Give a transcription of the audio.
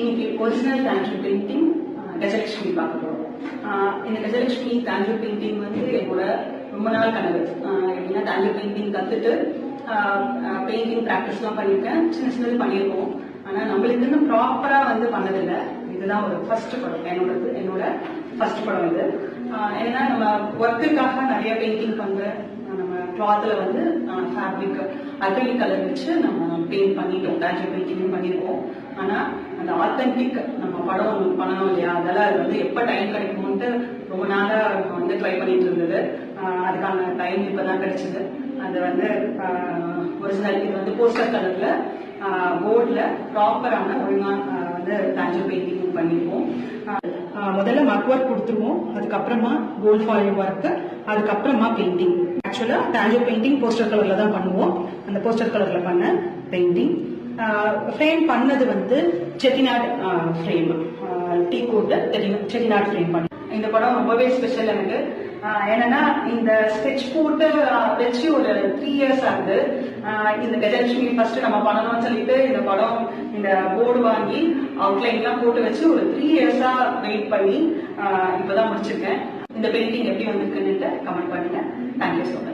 இன்னைக்கு original Tanjore painting Gajalakshmi பார்க்க போறோம் இந்த கஜலட்சுமி தாஞ்சூர் பெயிண்டிங் வந்து என்னோட ரொம்ப நாள் கனவு. எப்படின்னா தாஞ்சூர் பெயிண்டிங் கத்துட்டு பெயிண்டிங் ப்ராக்டிஸ்லாம் பண்ணியிருக்கேன். சின்ன சின்னது பண்ணியிருக்கோம். ஆனா நம்மளுக்கு இன்னும் ப்ராப்பரா வந்து பண்ணதில்லை. இதுதான் ஒரு ஃபர்ஸ்ட் படம். என்னோட என்னோட ஃபர்ஸ்ட் படம் இது. ஏன்னா நம்ம ஒர்க்குக்காக நிறைய பெயிண்டிங் பண்றேன். நம்ம கிளாத்ல வந்து அக்ரிலிக் கலர் வச்சு நம்ம பெயிண்ட் பண்ணிட்டோம் டேஜர் பெயிண்டிங்கும் பண்ணிருக்கோம். ஆனா அந்த ஆத்தென்டிக் நம்ம படம் பண்ணணும் இல்லையா? அதெல்லாம் அது வந்து எப்ப டைம் கிடைக்குமோன்ட்டு ரொம்ப நாளா வந்து ட்ரை பண்ணிட்டு இருந்தது. அதுக்கான டைம் இப்பதான் கிடைச்சது. அது வந்து ஒரிஜினல் இது வந்து போஸ்டர் கலர்ல போர்டில் ப்ராப்பரான ஒழுங்கான வந்து டேஜர் பெயிண்டிங் புக் ஆஹ் முதல்ல மக் ஒர்க் கொடுத்துருவோம். அதுக்கப்புறமா கோல்ட் ஃபாலிங் ஒர்க் அதுக்கப்புறமா painting actually Tanjore painting poster கலர்ல தான் பண்ணுவோம். அந்த போஸ்டர் கலர்ல பண்ண பெயிண்டிங் ஃப்ரேம் பண்ணது வந்து செட்டிநாடு ஃப்ரேம் டீ கோட்டு செட்டிநாடு ஃப்ரேம் பண்ணி இந்த படம் ரொம்பவே ஸ்பெஷல் எனக்கு என்னன்னா இந்த ஸ்கெட்ச் போட்டு வச்சு ஒரு த்ரீ இயர்ஸ் ஆகுது. இந்த கஜலட்சுமி ஃபர்ஸ்ட் நம்ம பண்ணணும்னு சொல்லிட்டு இந்த படம் இந்த போர்டு வாங்கி அவுட்லைன்லாம் போட்டு வச்சு ஒரு த்ரீ இயர்ஸா வெயிட் பண்ணி ஆஹ் இப்பதான் முடிச்சிருக்கேன். இந்த பெயிண்டிங் எப்படி வந்திருக்குன்னு கமெண்ட் பண்ணுங்க. Thank you so much